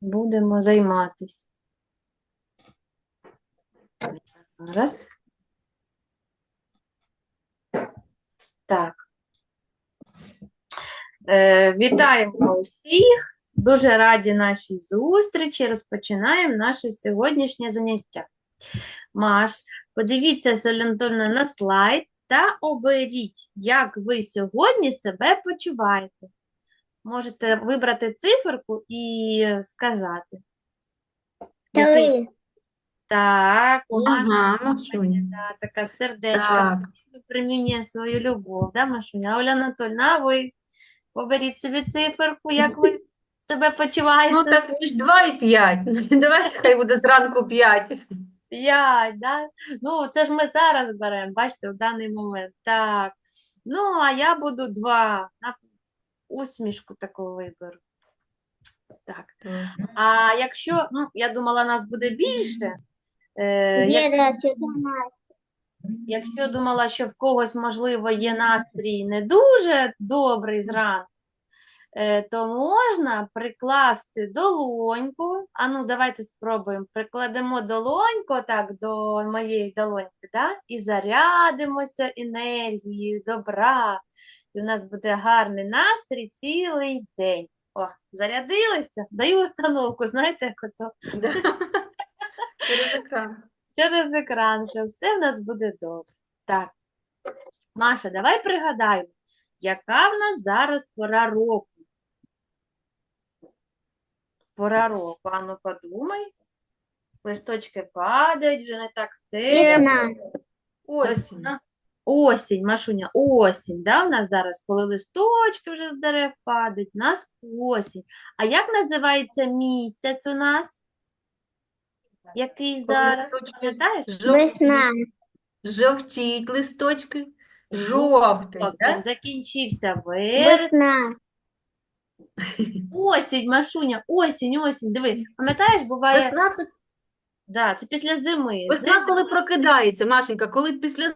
будемо займатися. Зараз. Так. Е, вітаємо усіх. Дуже раді нашій зустрічі. Розпочинаємо наше сьогоднішнє заняття. Маш, подивіться, Соля Анатольовна, на слайд та оберіть, як ви сьогодні себе почуваєте. Можете вибрати циферку і сказати. Який- Три. Так, у Маші Ага, Машуня. да, така сердечка. Так, примінює свою любов, да, Машуня? Оля Анатольовна, а ви оберіть собі циферку, як ви себе почуваєте? ну так ви ж 2 і 5. Давайте хай буде зранку 5. П'ять, да? Ну, це ж ми зараз беремо, бачите, в даний момент. Так. Ну, а я буду два. На усмішку таку виберу. Так. А якщо, ну, я думала, нас буде більше. Е, як- Якщо думала, що в когось, можливо, є настрій не дуже добрий зранку, е, то можна прикласти долоньку. А ну, давайте спробуємо. Прикладемо долоньку так до моєї долоньки, да? і зарядимося енергією добра. І у нас буде гарний настрій цілий день. О, зарядилися? Даю установку, знаєте, як ото Да. Через екран. через екран, що все в нас буде добре. Так, Маша, давай пригадаємо, яка в нас зараз пора року? Пора року. Ану, подумай. Листочки падають, вже не так тепло. Весна. Осінь. Весна. Осінь, Машуня, осінь, да, в нас зараз, коли листочки вже з дерев падають, у нас осінь. А як називається місяць у нас? Який Коли зараз? листочки Пам'ятаєш? Весна. Жовтіють листочки. Жовтий, да? Закінчився вересень. Весна. Осінь, Машуня, осінь, осінь. Диви, пам'ятаєш, буває, Весна це да, це після зими. Весна, Зима- коли прокидається, Машенька, коли після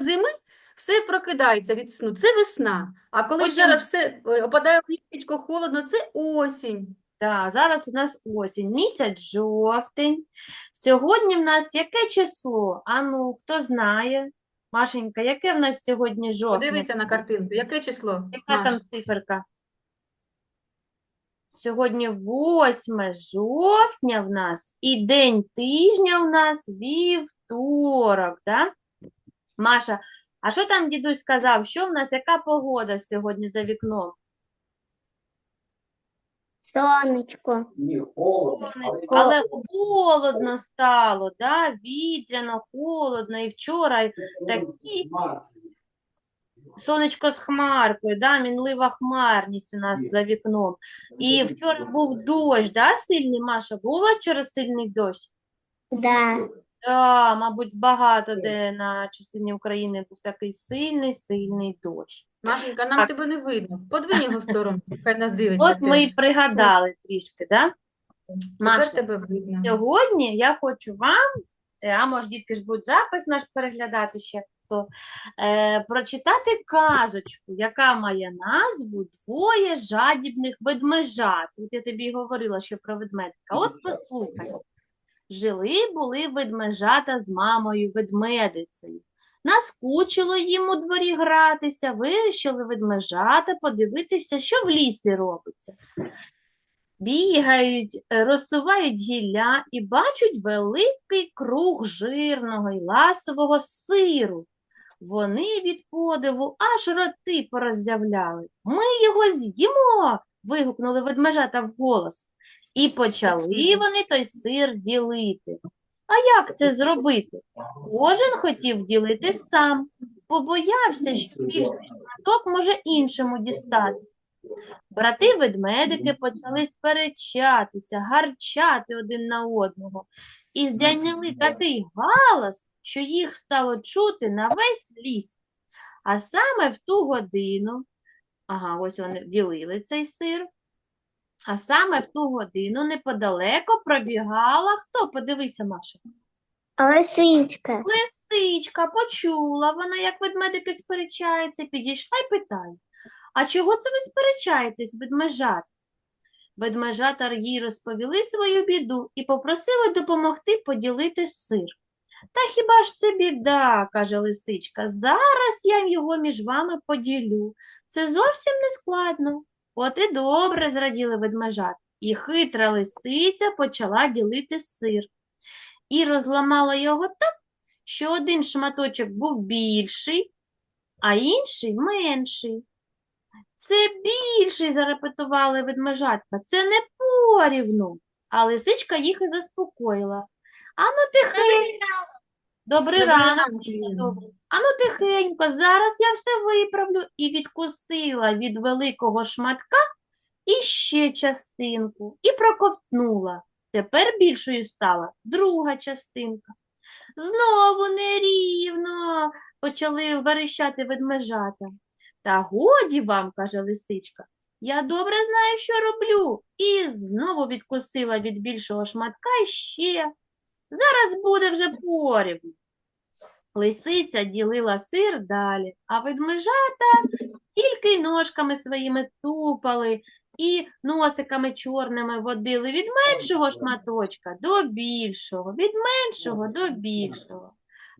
зими все прокидається від сну, це весна. А коли Потім- вже все е, опадає листячко, холодно, це осінь. Да, зараз у нас осінь, місяць жовтень. Сьогодні в нас яке число? А ну, хто знає? Машенька, яке в нас сьогодні жовтня? Подивися на картинку. Яке число? Яка Маш? там циферка? Сьогодні 8 жовтня в нас і день тижня в нас вівторок, да? Маша, а що там дідусь сказав? Що в нас, яка погода сьогодні за вікном? Сонечко. Ні, холодно, але холодно стало, да? Вітряно, холодно. І вчора такі сонечко з хмаркою, да? Мінлива хмарність у нас за вікном. І вчора був дощ, да, сильний, Маша? Був у вас вчора сильний дощ? Да. Да, мабуть, багато де на частині України був такий сильний, сильний дощ. Машенька, нам Так. тебе не видно. Подвинь його в сторону, хай нас дивиться От ми й теж. пригадали трішки, да? Тепер Маша, тебе видно. Сьогодні я хочу вам, е, а може дітки ж будуть запис наш переглядати ще, то, е, прочитати казочку, яка має назву Двоє жадібних ведмежат. От я тобі й говорила, що про ведмедика. От послухай. Жили були ведмежата з мамою ведмедицею. Наскучило їм у дворі гратися, вирішили ведмежата подивитися, що в лісі робиться. Бігають, е, розсувають гілля і бачать великий круг жирного й ласового сиру. Вони від подиву аж роти пороззявляли. Ми його з'їмо. вигукнули ведмежата вголос. І почали вони той сир ділити. А як це зробити? Кожен хотів ділити сам, побоявся, що більший шматок може іншому дістати. Брати ведмедики почали сперечатися, гарчати один на одного і здійняли такий галас, що їх стало чути на весь ліс. А саме в ту годину, ага, ось вони ділили цей сир, а саме в ту годину неподалеко пробігала, хто, подивися, Маша, Лисичка. Лисичка почула вона, як ведмедики сперечаються, підійшла й питає, а чого це ви сперечаєтесь, ведмежат? Ведмежата їй розповіли свою біду і попросили допомогти поділити сир. Та хіба ж це біда, каже лисичка, зараз я його між вами поділю. Це зовсім не складно. От і добре, зраділи ведмежат. І хитра лисиця почала ділити сир. І розламала його так, що один шматочок був більший, а інший менший. Це більший, зарепетували ведмежатка, це не порівну. А лисичка їх і заспокоїла. Ану тихенько. Добрий Добрий ранок, Ану тихенько, зараз я все виправлю. І відкусила від великого шматка іще частинку і проковтнула. Тепер більшою стала друга частинка. Знову нерівно, почали верещати ведмежата. Та годі вам, каже лисичка, я добре знаю, що роблю. І знову відкусила від більшого шматка ще. Зараз буде вже порівну. Лисиця ділила сир далі, а ведмежата тільки ножками своїми тупали і носиками чорними водили від меншого шматочка до більшого, від меншого до більшого.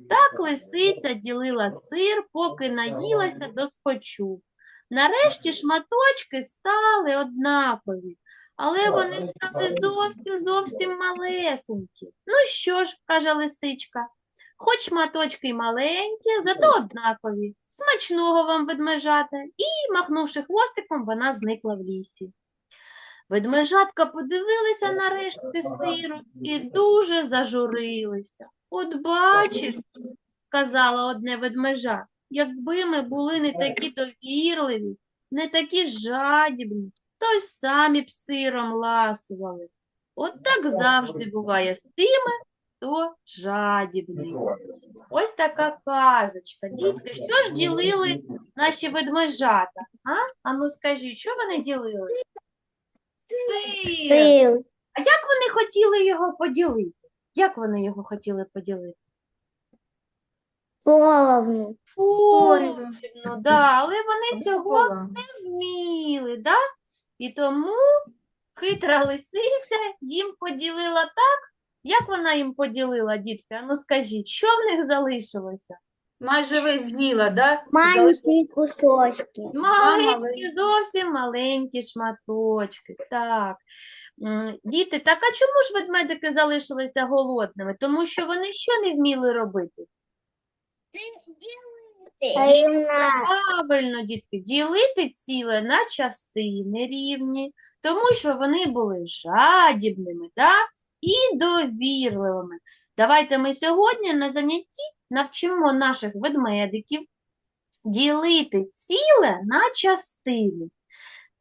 Так лисиця ділила сир, поки наїлася до спочу. Нарешті шматочки стали однакові, але вони стали зовсім зовсім малесенькі. Ну що ж, каже лисичка, хоч шматочки й маленькі, зато однакові. Смачного вам ведмежата. І, махнувши хвостиком, вона зникла в лісі. Ведмежатка подивилися на рештки сиру і дуже зажурилися. От бачиш, сказала одне ведмежа, якби ми були не такі довірливі, не такі жадібні, то й самі б сиром ласували. От так завжди буває з тими, хто жадібний. Ось така казочка. Дітки, що ж ділили наші ведмежата? А? Ану скажіть, що вони ділили? Сир. А як вони хотіли його поділити? Як вони його хотіли поділити? Поровну. Порівну. Порівну, да, але вони цього не вміли, да? І тому хитра лисиця їм поділила так, як вона їм поділила, дітки? А Ну скажіть, що в них залишилося? Майже весь з'їла, да? Маленькі кусочки. Маленькі, зовсім маленькі шматочки. Так. Діти, так а чому ж ведмедики залишилися голодними? Тому що вони що не вміли робити? Правильно, дітки, ділити ціле на частини рівні, тому що вони були жадібними, да? І довірливими. Давайте ми сьогодні на занятті навчимо наших ведмедиків ділити ціле на частини.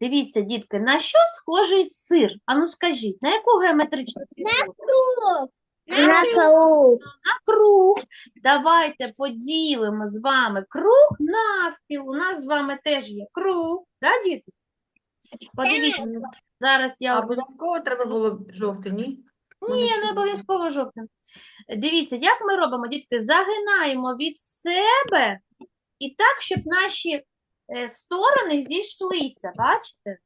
Дивіться, дітки, на що схожий сир? Ану скажіть, на яку геометричну фігуру? На круг. на круг. Давайте поділимо з вами круг навпіл. У нас з вами теж є круг, да, діти? Подивіться, зараз я обов'язково. обов'язково треба було жовтий, ні? Ні, не обов'язково жовтим. Дивіться, як ми робимо, дітки, загинаємо від себе і так, щоб наші е, сторони зійшлися, бачите?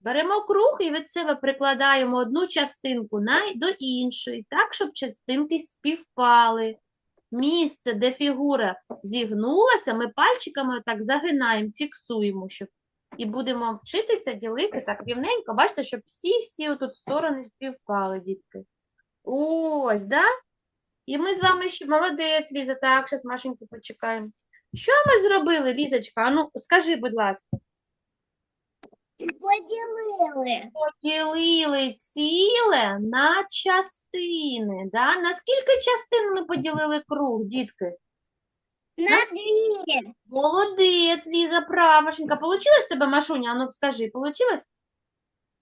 Беремо круг і від себе прикладаємо одну частинку до іншої, так, щоб частинки співпали. Місце, де фігура зігнулася, ми пальчиками так загинаємо, фіксуємо, щоб і будемо вчитися ділити так рівненько. Бачите, щоб всі-всі отут сторони співпали, дітки. Ось, да? І ми з вами ще молодець, Ліза. Так, зараз Машеньку почекаємо. Що ми зробили, Лізочка? А ну, скажи, будь ласка. Поділили. Поділили ціле на частини. Да? На скільки частин ми поділили круг, дітки? На дві. Молодець, Ліза, правашенька. Получилось тебе, Машуня? А ну скажи, получилось?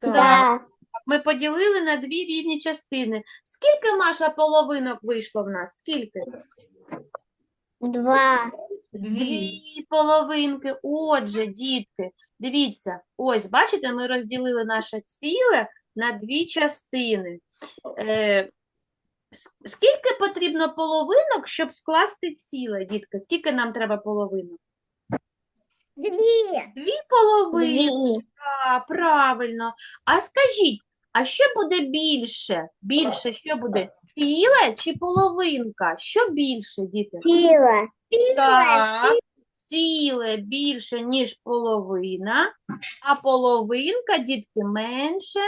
Да. Ми поділили на дві рівні частини. Скільки, Маша, половинок вийшло в нас? Скільки? Два. Дві. Половинки. Отже, дітки, дивіться, ось, бачите, ми розділили наше ціле на дві частини. Е, скільки потрібно половинок, щоб скласти ціле, дітки? Скільки нам треба половинок? Дві. Дві половини. Дві. Так, правильно. А скажіть, а що буде більше? Більше що буде? Ціле чи половинка? Що більше, діти? Так, ціле більше, ніж половина, а половинка, дітки, менше,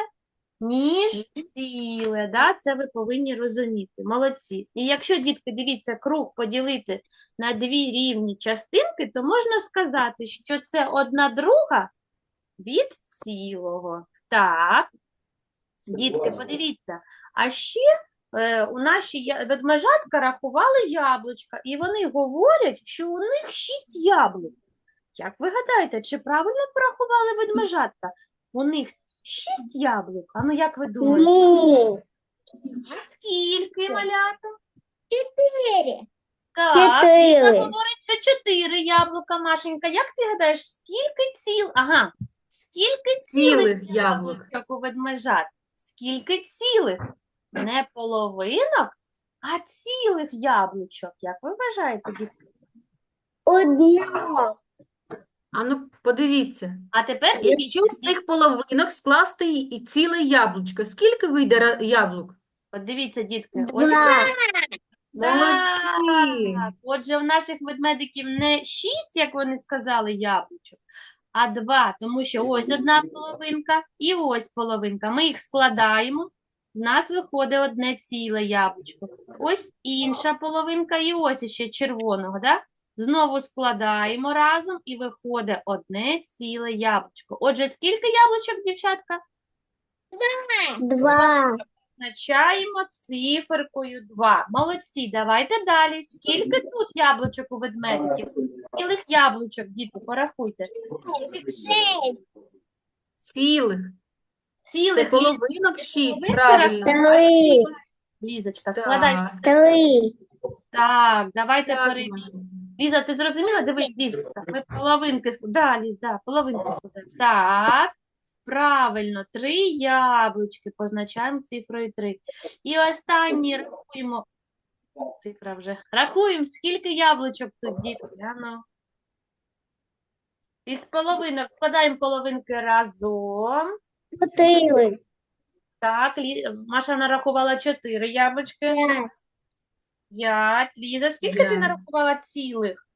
ніж ціле. Да? Це ви повинні розуміти. Молодці. І якщо, дітки, дивіться, круг поділити на дві рівні частинки, то можна сказати, що це одна друга від цілого. Так. Дітки, подивіться. А ще е, у наші ведмежатка рахували яблучка, і вони говорять, що у них шість яблук. Як ви гадаєте, чи правильно порахували ведмежатка? У них шість яблук. А ну як ви думаєте? Ні. А скільки малята? Чотири. Так, Чотири. говорить, що чотири яблука, Машенька. Як ти гадаєш, скільки ціл? Ага, скільки цілих Цілих яблук. яблучок у ведмежат? Скільки цілих? Не половинок, а цілих яблучок. Як ви вважаєте, дітки? Одна. А ну, подивіться. А тепер Якщо дивіться, з цих половинок скласти і і ціле яблучко, скільки вийде ра- яблук? от дивіться, дітки. Два. Молодці! Так, отже, в наших ведмедиків не шість, як вони сказали, яблучок, а два, тому що ось одна половинка і ось половинка. Ми їх складаємо, в нас виходить одне ціле яблучко. Ось інша половинка і ось ще червоного, да? Знову складаємо разом і виходить одне ціле яблучко. Отже, скільки яблучок, дівчатка? Два. Позначаємо циферкою 2. Молодці, давайте далі. Скільки тут яблучок у ведмедиків? Цілих яблучок, діти, порахуйте. Шесть. Цілих. Це Цілих половинок шість, правильно. Три. Лізочка, складай. Так, Три. Так, давайте перевіримо. Ліза, ти зрозуміла? Дивись, Лізочка, ми половинки ск- Да, Ліз, да, половинки складаємо. Так, правильно, три яблучки, позначаємо цифрою 3. І останній рахуємо. Цифра вже. Рахуємо, скільки яблучок тут, дітки. А ну. Із половинок складаємо половинки разом. Чотири. Так, Лі... Маша нарахувала 4 яблучки. П'ять. 5. Ліза, скільки ти нарахувала цілих?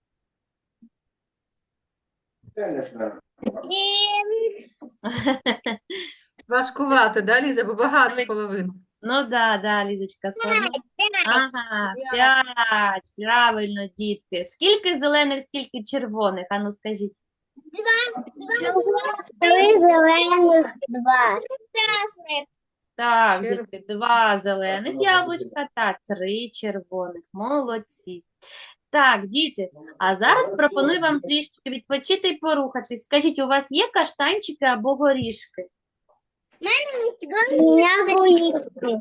Важкувато, да, Ліза, бо багато Давай. половинок. Ну да, да, Лізочка. П'ять. Ага, П'ять. Правильно, дітки. Скільки зелених, скільки червоних? Ану, скажіть. Три зелених. Два. Красних. Так, Черв- дітки, два зелених яблучка та три червоних. Молодці. Так, діти, а зараз пропоную вам трішки відпочити і порухатись. Скажіть, у вас є каштанчики або горішки? У меня горішки.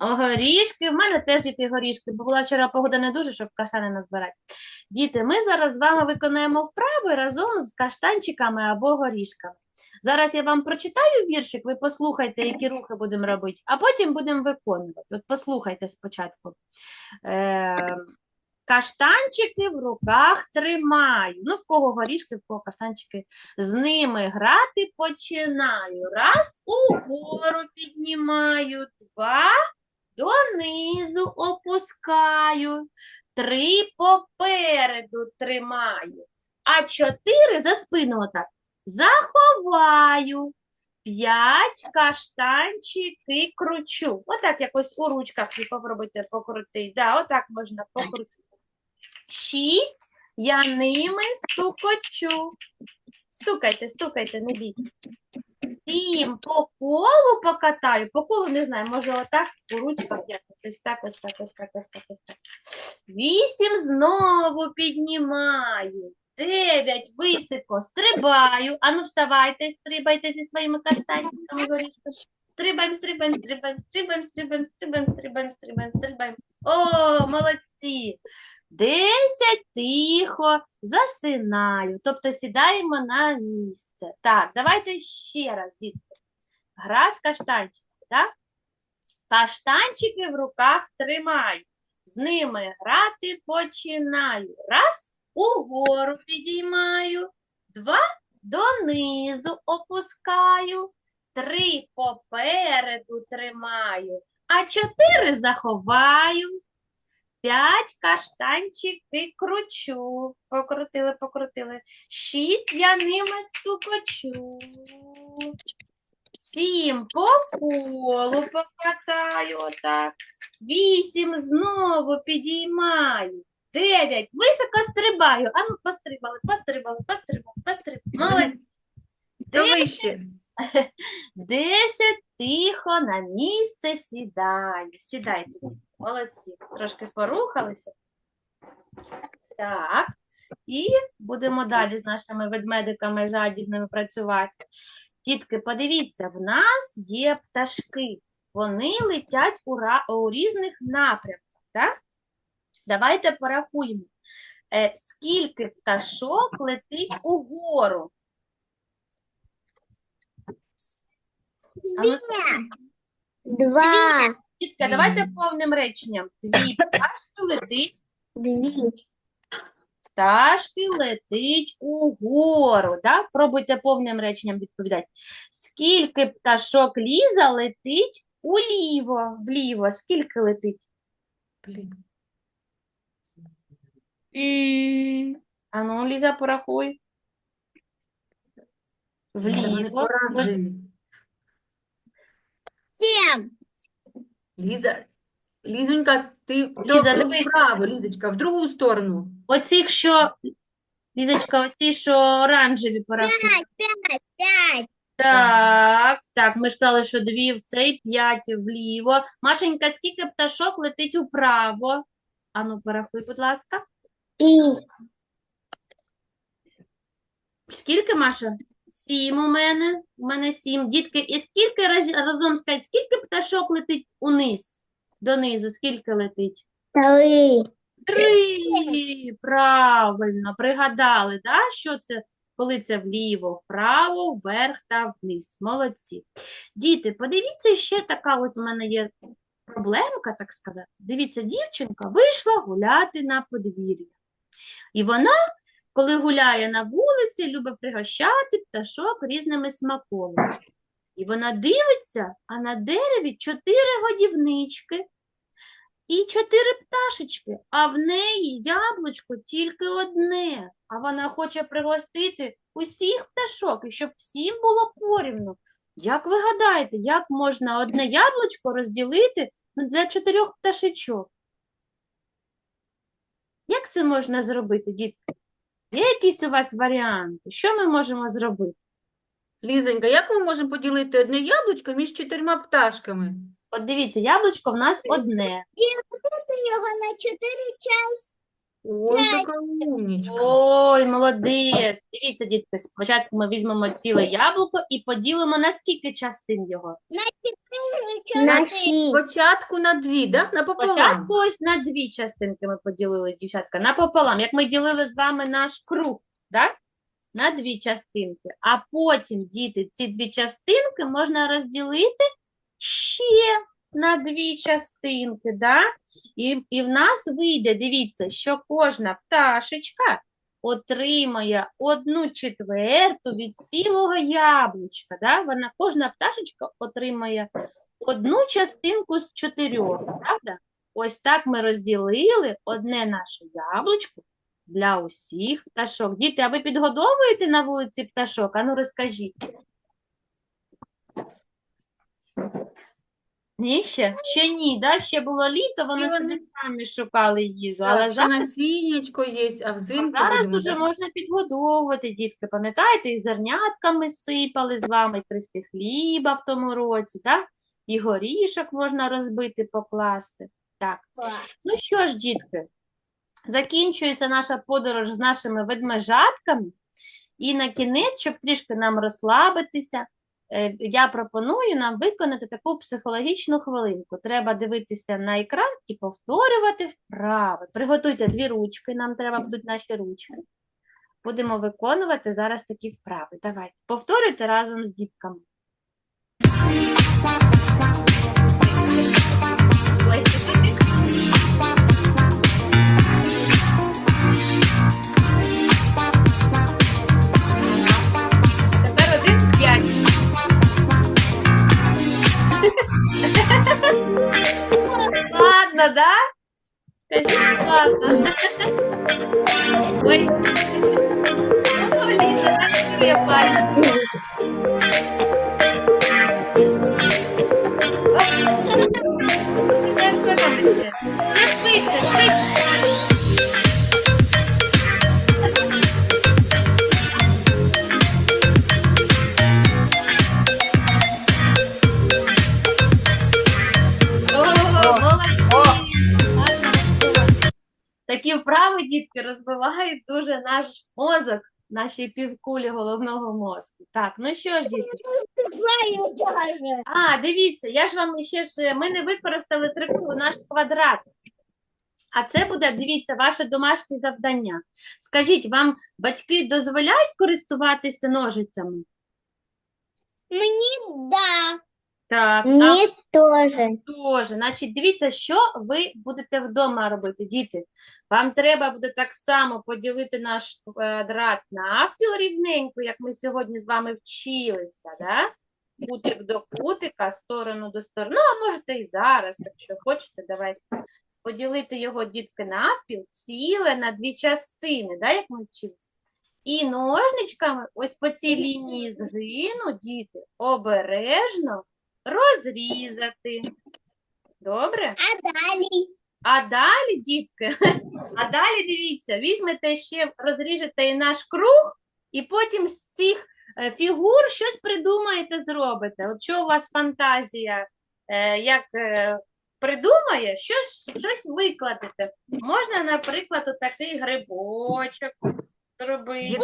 Горішки, в мене теж діти горішки, бо була вчора погода не дуже, щоб каштани назбирати. Діти, ми зараз з вами виконаємо вправи разом з каштанчиками або горішками. Зараз я вам прочитаю віршик, ви послухайте, які рухи будемо робити, а потім будемо виконувати. От послухайте спочатку. Е, каштанчики в руках тримаю. Ну, в кого горішки, в кого каштанчики. З ними грати починаю. Раз угору піднімаю, два донизу опускаю, три попереду тримаю, а чотири за спину отак заховаю. П'ять каштанчики кручу. Отак якось у ручках ви попробуйте покрутити. Да, отак можна покрутити. Шість я ними стукочу. Стукайте, стукайте, не бійтесь. Сім по колу покатаю. По колу не знаю, може отак у ручках якось. Ось так, ось так, ось так, ось так, ось так. Вісім знову піднімаю. Дев'ять високо стрибаю. Ану, вставайте, стрибайте зі своїми каштанчиками. Стрибаємо, стрибаємо, стрибаємо, стрибаємо, стрибаємо, стрибаємо, стрибаємо, стрибаємо, стрибаємо. О, молодці! Десять тихо засинаю, тобто сідаємо на місце. Так, давайте ще раз, дітки. Гра з каштанчиками, так? Каштанчики в руках тримаю. З ними грати починаю. Раз, угору підіймаю. Два донизу опускаю, три попереду тримаю, а чотири заховаю. П'ять каштанчики кручу. Покрутили, покрутили. Шість я ними стукочу. Сім по колу покатаю отак. Вісім знову підіймаю. Дев'ять високо стрибаю. Ану, пострибали, пострибали, пострибали, пострибали. То вище. Десять тихо на місце сідаю. Сідайте. Молодці. Трошки порухалися. Так. І будемо далі з нашими ведмедиками жадібними працювати. Дітки, подивіться, в нас є пташки. Вони летять у, ра- у різних напрямках. Так? Давайте порахуємо. Е, скільки пташок летить угору? Ну, Два. Дітка, давайте повним реченням. Дві пташки летить, Дві. пташки летить угору. Да? Пробуйте повним реченням відповідати. Скільки пташок Ліза летить уліво, вліво? Скільки летить? Блін. М, А ну, Ліза, порахуй. Вліво. Сім. Ліза, Лізонька, ти Ліза, дивись. вправо, Лізочка, в другу сторону. Оцих, що, Лізочка, оці, що оранжеві порахуй. П'ять, п'ять, п'ять. Так, так, ми ж сказали, що дві в цей, п'ять вліво. Машенька, скільки пташок летить управо? Ану, порахуй, будь ласка. Скільки, Маша? Сім у мене. У мене сім. Дітки, і скільки раз- разом скажіть, скільки пташок летить униз? Донизу, скільки летить? Три. Три. Правильно, пригадали, да? Що це, коли це вліво, вправо, вверх та вниз. Молодці. Діти, подивіться, ще така от у мене є проблемка, так сказати. Дивіться, дівчинка вийшла гуляти на подвір'я. І вона, коли гуляє на вулиці, любить пригощати пташок різними смаколиками. І вона дивиться, а на дереві чотири годівнички і чотири пташечки, а в неї яблучко тільки одне. А вона хоче пригостити усіх пташок, і щоб всім було порівну. Як ви гадаєте, як можна одне яблучко розділити для чотирьох пташечок? Як це можна зробити, дітки? Є якісь у вас варіанти? Що ми можемо зробити? Лізонька, як ми можемо поділити одне яблучко між чотирма пташками? От дивіться, яблучко в нас одне. Ти його на чотири частини. Ой, така умнічка. Ой, молодець. Дивіться, дітки, спочатку ми візьмемо ціле яблуко і поділимо на скільки частин його? На шість. Спочатку на дві, да? Напополам. Спочатку ось на дві частинки ми поділили, дівчатка, напополам, як ми ділили з вами наш круг, да? На дві частинки. А потім, діти, ці дві частинки можна розділити ще на дві частинки, да? І, і в нас вийде, дивіться, що кожна пташечка отримає одну четверту від цілого яблучка, да? Вона, кожна пташечка отримає одну частинку з чотирьох, правда? Ось так ми розділили одне наше яблучко для усіх пташок. Діти, а ви підгодовуєте на вулиці пташок? Ану розкажіть. Ні, ще? Ще ні, да? Ще було літо, вони собі самі шукали їжу. Але Так, ще зараз, насіннячко є, а взимку зараз будемо уже так. можна підгодовувати, дітки. Пам'ятаєте, і зернятками сипали з вами, і крихти хліба в тому році, так? І горішок можна розбити, покласти. Так. Ну що ж, дітки, закінчується наша подорож з нашими ведмежатками. І на кінець, щоб трішки нам розслабитися, я пропоную нам виконати таку психологічну хвилинку. Треба дивитися на екран і повторювати вправи. Приготуйте дві ручки, нам треба будуть наші ручки. Будемо виконувати зараз такі вправи. Давайте, повторюйте разом з дітками. Ладно, да? Скажи, ладно. Ой, Лиза, я пальцы. Розвивають дуже наш мозок, наші півкулі головного мозку. Так, ну що ж, даже. А, дивіться, я ж вам ще ж, ми не використали трику, наш квадрат. А це буде, дивіться, ваше домашнє завдання. Скажіть, вам батьки дозволяють користуватися ножицями? Мне да. Так, а тоже. Тоже. Значить, дивіться, що ви будете вдома робити, діти. Вам треба буде так само поділити наш квадрат навпіл рівненько, як ми сьогодні з вами вчилися, да? Кутик до кутика, сторону до сторони. Ну, а можете і зараз, якщо хочете, давайте поділити його, дітки, навпіл, ціле на дві частини, да, як ми вчилися. І ножничками ось по цій лінії згину, діти, обережно розрізати. Добре? А далее? А далі, дітки, а далі дивіться, візьмете ще, розріжете і наш круг, і потім з цих е, фігур щось придумаєте, зробите. От що у вас фантазія е, як е, придумає, щось, щось викладете. Можна, наприклад, отакий грибочок зробити.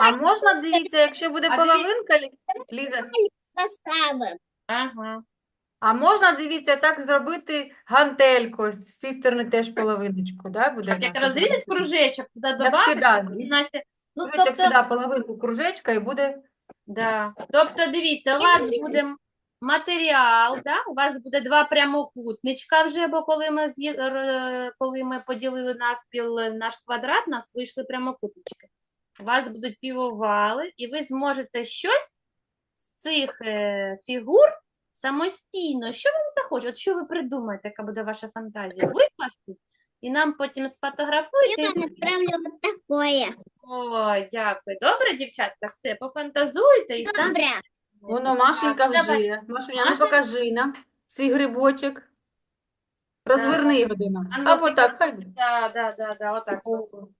А можна, дивіться, якщо буде А половинка, Лі- Ліза, поставим. Ага. а можна, дивіться, так зробити гантельку, з цієї сторони теж половиночку, да, буде Так, як розрізати кружечок, туди Як додати, сюди, значить, ну, Ось як тобто, сюди половинку кружечка і буде Да. Тобто, дивіться, у вас буде матеріал, да? у вас буде два прямокутничка вже, бо коли ми, р- коли ми поділили навпіл наш квадрат, у нас вийшли прямокутнички. У вас будуть півовали, і ви зможете щось з цих е, фігур самостійно, що вам захоче, от що ви придумаєте, яка буде ваша фантазія, викласти, і нам потім сфотографуєте. Я вам отправлю вот такое. Ой, дякую. Добре, дівчатка, все, пофантазуйте і Добре. Воно Машенька Так, давай. вже. Машуня, ну Маша? покажи нам свій грибочок. Розверни його до нас. А ну, Або ти так, хай буде. Да, да, да, да, отак.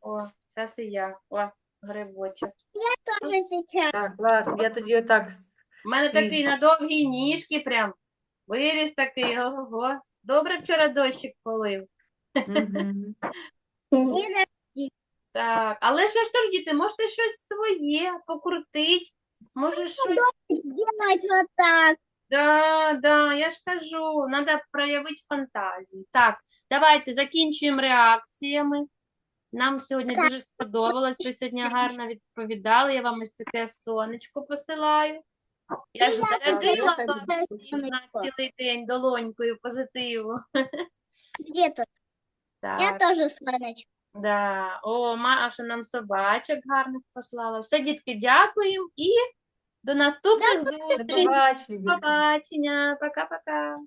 О, зараз і я. О, грибочок. Тоже сейчас. Так, ладно, я тоді отак. с- У мене Ти. такий на довгі ніжки прям. Виріс такий, ого. Добре вчора дощик полив. Мгм. Так, але ще ж кажу, діти, можете щось своє покрутить. Може щось. сделать вот так. Да, да, я ж кажу, треба проявити фантазію. Так, давайте закінчуємо реакціями. Нам сьогодні дуже сподобалось. Ви сьогодні гарно відповідали. Я вам ось таке сонечко посилаю. Я ж зарядила сонечко. всіх на цілий день долонькою позитиву. Где тут? Я тоже слоночка. Да. О, Маша нам собачок гарних послала. Все, дітки, дякуємо і до наступних До зустрічей. побачення. Побачення. Пока-пока.